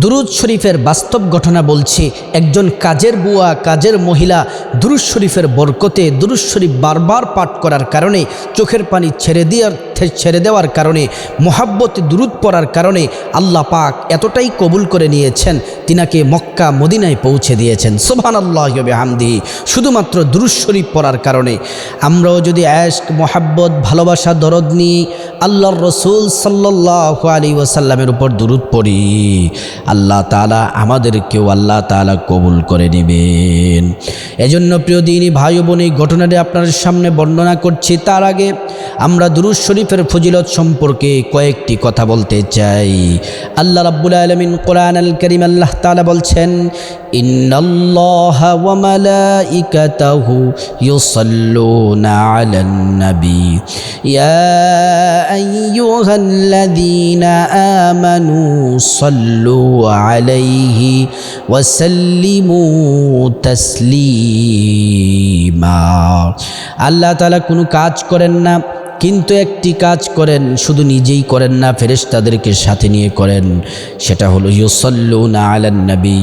দুরুদ শরীফের বাস্তব ঘটনা বলছি, একজন কাজের বুয়া, কাজের মহিলা দুরুদ শরীফের বরকতে দুরুদ শরীফ বারবার পাঠ করার কারণে চোখের পানি ছেড়ে দেওয়ার ছেড়ে দেওয়ার কারণে, মোহাব্বতে দুরুদ পড়ার কারণে আল্লাহ পাক এতটাই কবুল করে নিয়েছেন, তিনাকে মক্কা, মদিনায় পৌঁছে দিয়েছেন। সোভান আল্লাহ হামদি শুধুমাত্র দুরুদ শরীফ পড়ার কারণে। আমরাও যদি অ্যাশক মোহাব্বত, ভালোবাসা, দরদ নিই আল্লাহর রসুল সাল্লাহ আলী ওয়াসাল্লামের উপর দুরুদ পড়ি, আল্লাহ তালা আমাদেরকেও আল্লাহ তালা কবুল করে নেবেন। এজন্য প্রিয় দিনী ভাই বোন, এই ঘটনাটি আপনার সামনে বর্ণনা করছি। তার আগে আমরা দুরুজ শরীফের ফজিলত সম্পর্কে কয়েকটি কথা বলতে চাই। আল্লাহ রাব্বুল আলমিন কোরআন আল করিম আল্লাহ তালা বলছেন আল্লাহ তাআলা কোনো কাজ করেন না কিন্তু একটি কাজ করেন, শুধু নিজেই করেন না, ফেরেশতাদেরকে সাথে নিয়ে করেন। সেটা হলো ইউসল্লুনা আলান নবী।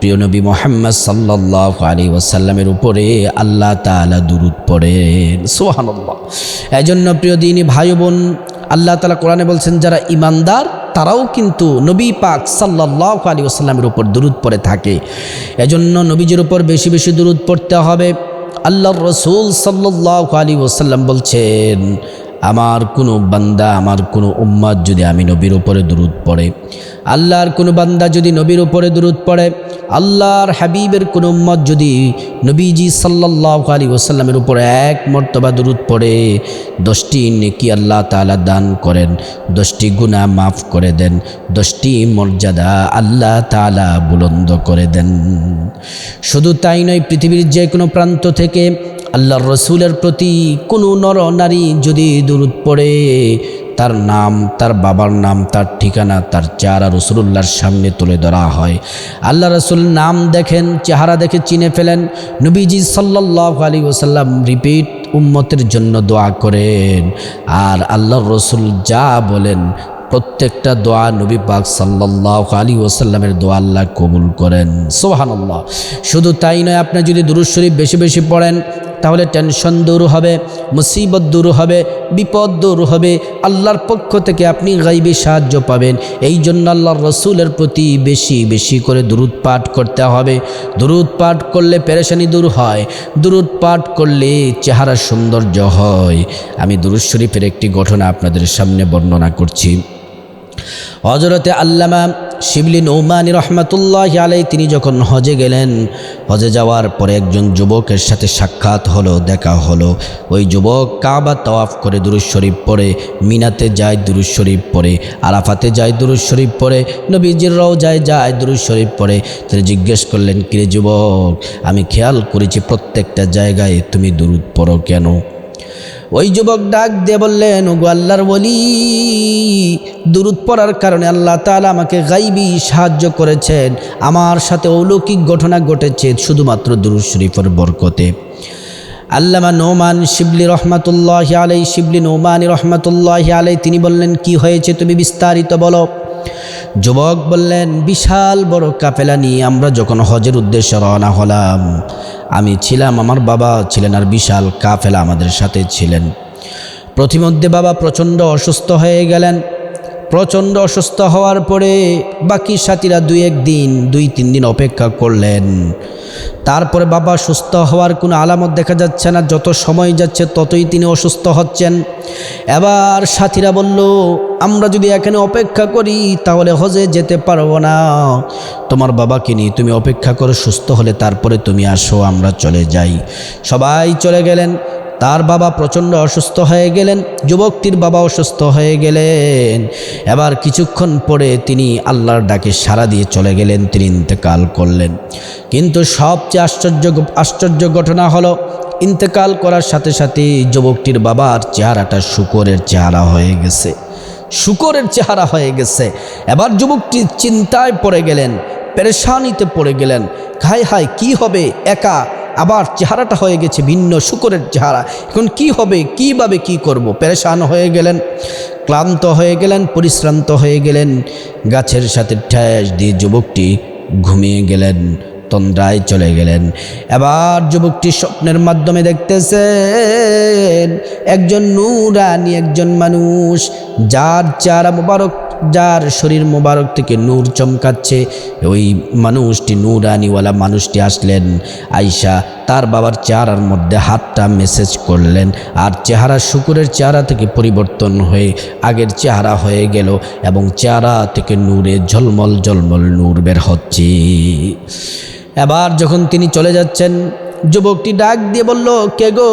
প্রিয় নবী মোহাম্মদ সাল্লাহ আলী ওয়াসাল্লামের উপরে আল্লাহ তালা দুরুদ পড়েন। সোহানুল্লাহ এজন্য প্রিয় দিনী ভাই বোন, আল্লাহ তালা কোরআনে বলছেন, যারা ইমানদার তারাও কিন্তু নবী পাক সাল্লাহ আলী ওসাল্লামের উপর দুরুদ পড়ে থাকে। এজন্য নবীজির উপর বেশি বেশি দুরুদ পড়তে হবে। আল্লাহর রসুল সাল্লাহ আলী ওসাল্লাম বলছেন আমার কোনো বান্দা, আমার কোনো উম্মাদ যদি আমি নবীর উপরে দূরত পড়ে, আল্লাহর কোনো বান্দা যদি নবীর উপরে দূরত পড়ে, আল্লাহর হাবিবের কোনো উম্মত যদি নবীজি সাল্লাহ আলী ওসাল্লামের উপরে এক মর্তবা দূরত পড়ে, দশটি নেকি আল্লাহ তালা দান করেন, দশটি গুণা মাফ করে দেন, দশটি মর্যাদা আল্লাহ তালা বুলন্দ করে দেন। শুধু তাই নয়, পৃথিবীর যে কোনো প্রান্ত থেকে আল্লাহর রসুলের প্রতি কোনো নর নারী যদি দূরত পড়ে, তার নাম, তার বাবার নাম, তার ঠিকানা, তার চেহারা রসুল্লাহর সামনে তুলে ধরা হয়। আল্লাহ রসুল নাম দেখেন, চেহারা দেখে চিনে ফেলেন। নবীজি সাল্লাহ আলী ওসাল্লাম রিপিট উম্মতের জন্য দোয়া করেন। আর আল্লাহর রসুল যা বলেন প্রত্যেকটা দোয়া নবী পাক সাল্লাহ আলী ওসাল্লামের দোয়া আল্লাহ কবুল করেন। সোহানাল্লাহ শুধু তাই নয়, আপনি যদি দুরুজ শরীফ বেশি বেশি পড়েন, তাহলে টেনশন দূর হবে, মুসিবত দূর হবে, বিপদ দূর হবে, আল্লাহর পক্ষ থেকে আপনি গাইবি সাহায্য পাবেন। এই জন্য আল্লাহর রসুলের প্রতি বেশি বেশি করে দুরুদ পাঠ করতে হবে। দুরুদ পাঠ করলে পেরেশানি দূর হয়, দুরুদ পাঠ করলে চেহারা সৌন্দর্য হয়। আমি দুরুদ শরীফের একটি ঘটনা আপনাদের সামনে বর্ণনা করছি। হজরতে আল্লামা শিবলি নৌমানি রহমাতুল্লাহ আলাই তিনি যখন হজে গেলেন, হজে যাওয়ার পরে একজন যুবকের সাথে সাক্ষাৎ হলো, দেখা হলো। ওই যুবক কাবা তওয়াফ করে দুরুজ শরীফ মিনাতে যায় দুরুজ শরীফ আরাফাতে যায় দুরুজ শরীফ পড়ে নবীজিররাও যায় যায় দুরুজ শরীফ তিনি জিজ্ঞেস করলেন, কিরে যুবক, আমি খেয়াল করেছি প্রত্যেকটা জায়গায় তুমি দুরুদ পড়ো কেন? ওই যুবক ডাক দিয়ে বললেন, ওগো আল্লাহর বলি দুরুদ পড়ার কারণে আল্লাহ তালা আমাকে গাইবি, সাহায্য করেছেন। আমার সাথে অলৌকিক ঘটনা ঘটেছে, শুধুমাত্র দুরুদ শরীফের বরকতে। আল্লামা নোমান শিবলি রহমাতুল্লাহ আলাই শিবলি নোমানি রহমাতুল্লাহ আলাই তিনি বললেন, কি হয়েছে তুমি বিস্তারিত বলো। যুবক বললেন, বিশাল বড় কাফেলা নিয়ে আমরা যখন হজের উদ্দেশ্যে রওনা হলাম, আমি ছিলাম, আমার বাবা ছিলেন আর বিশাল কাফেলা আমাদের সাথে ছিলেন। প্রতিমধ্যে বাবা প্রচণ্ড অসুস্থ হয়ে গেলেন। প্রচণ্ড অসুস্থ হওয়ার পরে বাকি সাথীরা দুই এক দিন দুই তিন দিন অপেক্ষা করলেন। তারপরে বাবা সুস্থ হওয়ার কোনো আলামত দেখা যাচ্ছে না, যত সময় যাচ্ছে ততই তিনি অসুস্থ হচ্ছেন। এবার সাথীরা বলল, আমরা যদি এখানে অপেক্ষা করি, তাহলে হজে যেতে পারব না। তোমার বাবাকে নিয়ে তুমি অপেক্ষা করো, সুস্থ হলে তারপরে তুমি আসো, আমরা চলে যাই। সবাই চলে গেলেন। তার বাবা প্রচণ্ড অসুস্থ হয়ে গেলেন, যুবকটির বাবা অসুস্থ হয়ে গেলেন। এবার কিছুক্ষণ পরে তিনি আল্লাহর ডাকে সাড়া দিয়ে চলে গেলেন, তিনি ইন্তেকাল করলেন। কিন্তু সবচেয়ে আশ্চর্য আশ্চর্য ঘটনা হলো, ইন্তেকাল করার সাথে সাথে যুবকটির বাবার চেহারাটা শুকরের চেহারা হয়ে গেছে। শুকরের চেহারা হয়ে গেছে। এবার যুবকটি চিন্তায় পড়ে গেলেন, পেরেশানিতে পড়ে গেলেন, হায় হায়, কি হবে, একা? আবার চেহারাটা হয়ে গেছে ভিন্ন, শুকরের চেহারা। এখন কি হবে, কীভাবে কি করব? পেরেশান হয়ে গেলেন, ক্লান্ত হয়ে গেলেন, পরিশ্রান্ত হয়ে গেলেন। গাছের সাথে ঠ্যাস দিয়ে যুবকটি ঘুমিয়ে গেলেন, তন্দ্রায় চলে গেলেন। এবার যুবকটি স্বপ্নের মাধ্যমে দেখতেছেন, একজন নূরানি, একজন মানুষ, যার চারা মোবারক যার শরীর মোবারক থেকে নূর চমকাচ্ছে। ওই মানুষটি নূরানিওয়ালা মানুষটি আসলেন। আইসা তার বাবার চেহারার মধ্যে হাতটা মেসেজ করলেন। আর চেহারা শুকুরের চেহারা থেকে পরিবর্তন হয়ে আগের চেহারা হয়ে গেল এবং চেহারা থেকে নূরে ঝলমল ঝলমল নূর বের হচ্ছে। এবার যখন তিনি চলে যাচ্ছেন যুবকটি ডাক দিয়ে বলল, কে গো?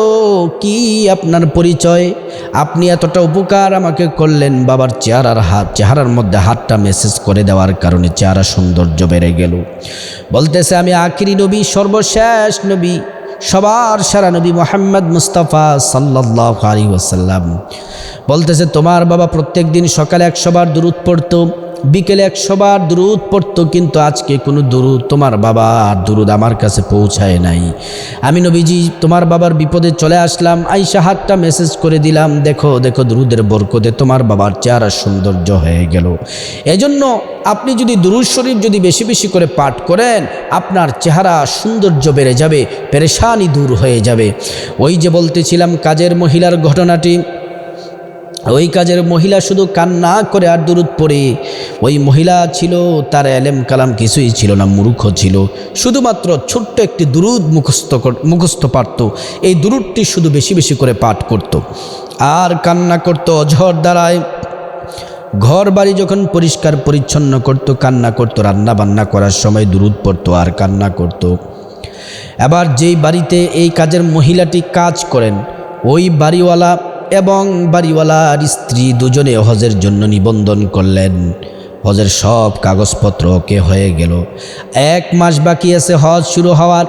কি আপনার পরিচয়? আপনি এতটা উপকার আমাকে করলেন। বাবার চেহারার হাত, চেহারার মধ্যে হাতটা মেসেজ করে দেওয়ার কারণে চেহারা সৌন্দর্য বেড়ে গেল। বলতেছে, আমি আখিরি নবী, সর্বশেষ নবী, সবার সারা নবী মোহাম্মদ মুস্তাফা সাল্লাহ আলী ওসাল্লাম বলতেছে, তোমার বাবা প্রত্যেক দিন সকালে একশোবার দূরত পড়তো। বিকেলে একশোবার দুরুদ পড়তো, কিন্তু আজকে কোনো দুরুদ তোমার বাবার দুরুদ আমার কাছে পৌঁছায় নাই। আমি নবীজি, তোমার বাবার বিপদে চলে আসলাম, আইসা হাতটা মেসেজ করে দিলাম, দেখো দেখো দুরুদের বরকতে তোমার বাবার চেহারা সৌন্দর্য হয়ে গেল। এজন্য আপনি যদি দুরুদ শরীফ যদি বেশি বেশি করে পাঠ করেন, আপনার চেহারা সৌন্দর্য বেড়ে যাবে, পেরেশানি দূর হয়ে যাবে। ওই যে বলতেছিলাম, কাজের মহিলার ঘটনাটি ওই কাজের মহিলা শুধু কান্না করে আর দূরত পড়ে। ওই মহিলা ছিল, তার এলেম কালাম কিছুই ছিল না, মূর্খ ছিল। শুধুমাত্র ছোট্ট একটি দুরুদ মুখস্থ মুখস্থ পারত। এই দুরুদটি শুধু বেশি বেশি করে পাঠ করত। আর কান্না করত অঝর দ্বারায়। ঘর বাড়ি যখন পরিষ্কার পরিচ্ছন্ন করত, কান্না করত রান্না বান্না করার সময় দুরুদ পড়তো আর কান্না করত। আবার যেই বাড়িতে এই কাজের মহিলাটি কাজ করেন, ওই বাড়িওয়ালা এবং বাড়িওয়ালার স্ত্রী দুজনে হজের জন্য নিবন্ধন করলেন। হজের সব কাগজপত্র ওকে হয়ে গেল। এক মাস বাকি আছে, হজ শুরু হওয়ার।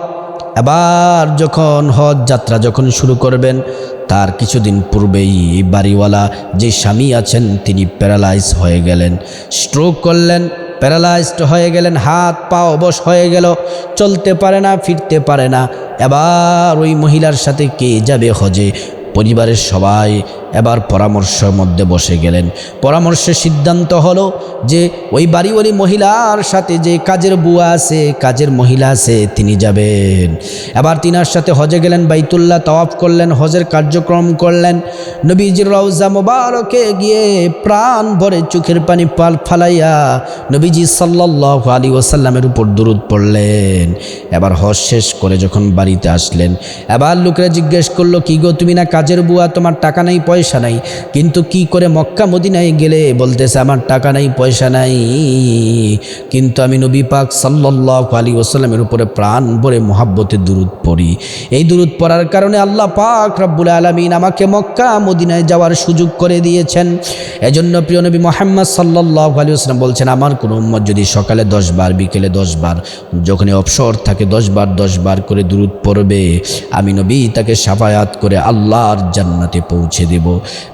এবার যখন হজ যাত্রা যখন শুরু করবেন, তার কিছুদিন পূর্বেই বাড়িওয়ালা যে স্বামী আছেন, তিনি প্যারালাইজ হয়ে গেলেন। স্ট্রোক করলেন, প্যারালাইজড হয়ে গেলেন, হাত পা অবশ হয়ে গেল, চলতে পারে না, ফিরতে পারে না। এবার ওই মহিলার সাথে কে যাবে হজে? পরিবারের সবাই এবার পরামর্শের মধ্যে বসে গেলেন। পরামর্শের সিদ্ধান্ত হলো যে, ওই বাড়িওয়ালি মহিলার সাথে যে কাজের বুয়া আছে, কাজের মহিলা আছে, তিনি যাবেন। এবার তিনার সাথে হজে গেলেন, বাইতুল্লাহ তওয়াফ করলেন, হজের কার্যক্রম করলেন। নবীজির রওজা মোবারকে গিয়ে প্রাণ ভরে চোখের পানি পাল ফালাইয়া নবীজি সাল্লাহ আলী ওসাল্লামের উপর দূরত পড়লেন। এবার হজ শেষ করে যখন বাড়িতে আসলেন, এবার লোকেরা জিজ্ঞেস করল, কি গো, তুমি না কাজের বুয়া, তোমার টাকা নাই, পয়সা নাই। কিন্তু কি করে মক্কা মদিনায় গেলে বলতেছে, আমার টাকা নাই, পয়সা নাই। কিন্তু আমি নবী পাক সাল্লাহ আলী ওসাল্লামের উপরে প্রাণ ভরে মহাব্বতে দূরত পড়ি। এই দূরত পড়ার কারণে আল্লাহ পাক রব্বুল আলমিন আমাকে মক্কা মদিনায় যাওয়ার সুযোগ করে দিয়েছেন। এজন্য প্রিয় নবী মোহাম্মদ সাল্লাহ আলী ওসলাম বলছেন, আমার কোনো উম্মত যদি সকালে দশ বার, বিকেলে দশ বার, যখনই অবসর থাকে, দশ বার দশ বার করে দূরত পড়বে। আমি নবী তাকে সাফায়াত করে আল্লাহর জান্নাতে পৌঁছে দেব।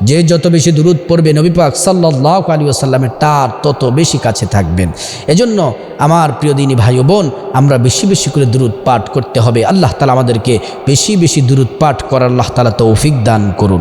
যে যত বেশি দূরত পড়বে নবী পাক সাল্লাহ আলী আসাল্লামের তার তত বেশি কাছে থাকবেন। এজন্য আমার প্রিয় দিনী ভাই বোন, আমরা বেশি বেশি করে দূরত পাঠ করতে হবে। আল্লাহ তালা আমাদেরকে বেশি বেশি দূরত পাঠ করার আল্লাহ তালা তৌফিক দান করুন।